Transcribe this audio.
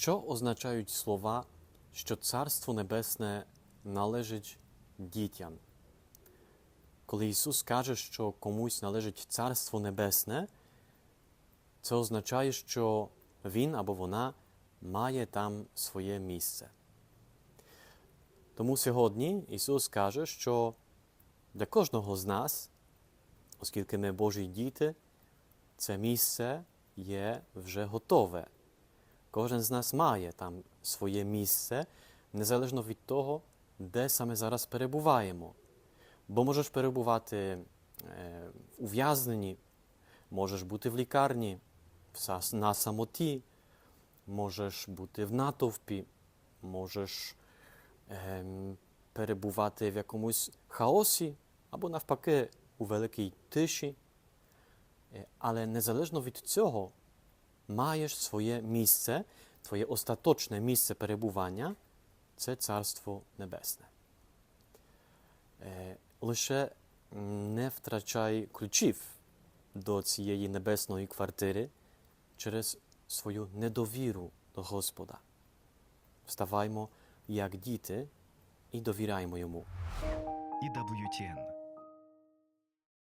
Що означають слова, що Царство Небесне належить дітям? Коли Ісус каже, що комусь належить Царство Небесне, це означає, що Він або вона має там своє місце. Тому сьогодні Ісус каже, що для кожного з нас, оскільки ми Божі діти, це місце є вже готове. Кожен з нас має там своє місце, незалежно від того, де саме зараз перебуваємо. Бо можеш перебувати е, в ув'язненні, можеш бути в лікарні, на самоті, можеш бути в натовпі, можеш ем, перебувати в якомусь хаосі або навпаки у великій тиші. Е, Але незалежно від цього маєш своє місце, твоє остаточне місце перебування це Царство Небесне. Е, Лише не втрачай ключів до цієї небесної квартири через свою недовіру до Господа. Вставаймо як діти і довіряймо йому. EWTN